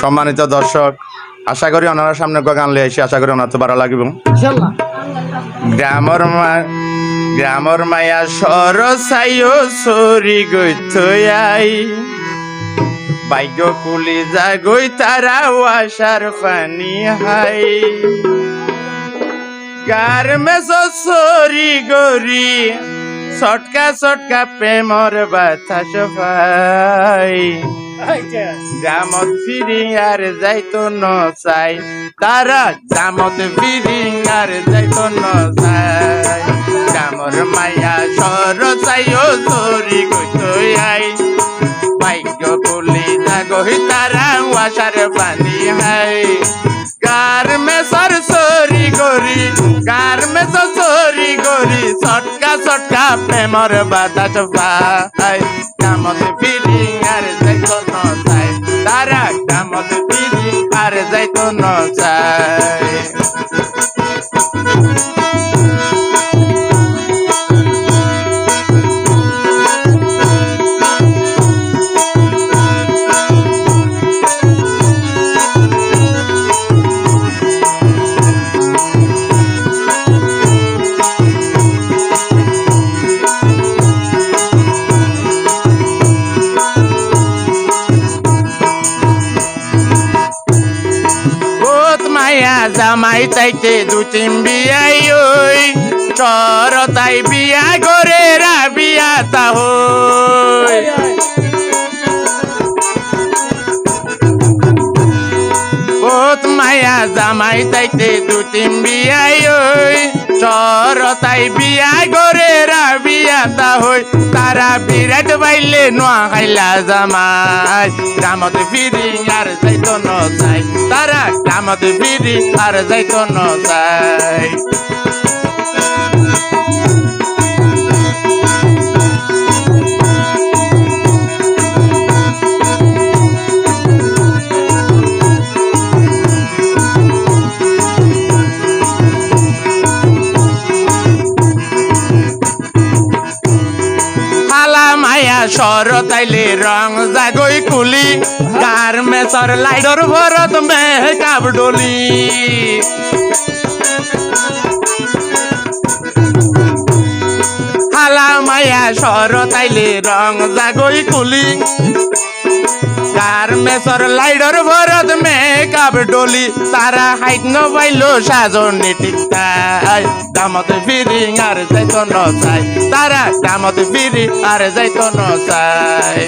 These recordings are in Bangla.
সম্মানিত দর্শক আশা করি ওনারা সামনে গান লিয়ে এসে আশা করি ওনার তো ভালো লাগবে। গ্রামর মা গ্রামর মায়া সর সাইও সরি গই থই ভাগ্য কুলি যা গই তারা ওয়াসার পানি হাই। গার মেস সরি গরি সটকা সটকা প্রেমর বাতা সফাই জামত ফিরি আর যাইতো ন চাই। তারা জামত ফিরি আর যাইতো ন চাই। জামর মায়া সর চাইও চরি গই আই। ভাগ্য বলি জাগহি তারা ওয়াসার পানি হাই। গার মে সর সরি গরি গার মে সরি গরি সটকা সটকা প্রেমর বাতাস ভাই কামত ফিরি যাইতো ন চাই। জামাই তাইতে দু তিন বিয়াই ওই। চর তাই বিয়া করে রা বিয়া তাহই বহুত মায়া জামাই তাইতে দু তিন বিয়াই ওই। চর তাই বিয়া করে রা বিয়া হই, তারা বিরাট বাইলে নোয়া খাইলা জামাই। গ্রামত ফিরি আর যাইত ন চাই তারা গ্রামত ফিরি আর যাইত ন সর তাইলে রং জাগই কুলি। গার মেসর লাইডর ভরত মে কাব ডলি। সর তাইলে রং জাগই কুলি। গার মেসর লাইডর ভরত মে কাব ডলি, তারা হাইট ন পাইলো সাজনি টিকতাই দামত ফিরি আর যাইত ন চাই, তারা দামত ফিরি আর যাইত ন চাই।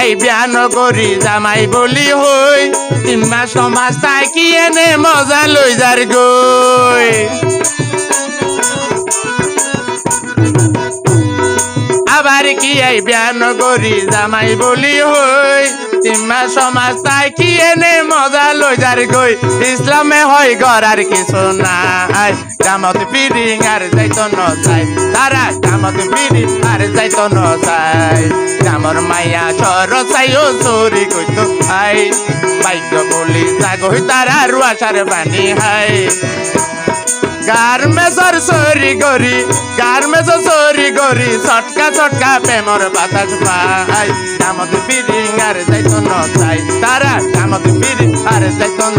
এই বিয়ান করি, জামাই বলি হই। তিন মাস সমাজ তাই কি এনে মজা লই যার গই আবার কি এই বিয়ান করি, জামাই বলি হই। তিম্মা সমাজ তাই কি এনে মজা লই যার গই ইসলামে হয় গড়ার কিছু নাই। কামত ফিরি আর যাইতো ন চাই তারা কামত ফিরি আর যাইতো ন চাই কামর মাইয়া সর চাইও চোরি কইতো আই। বাইক বলি জাগই তারা রুয়াশার বানি হাই। গার্মেসর সরি গরি গার্মেসর গরি ছটকা ছটকা প্রেমর বাতাস পাই। কামত ফিরি আর যাইতো ন তারা কামত ফিরি আর যাইতো ন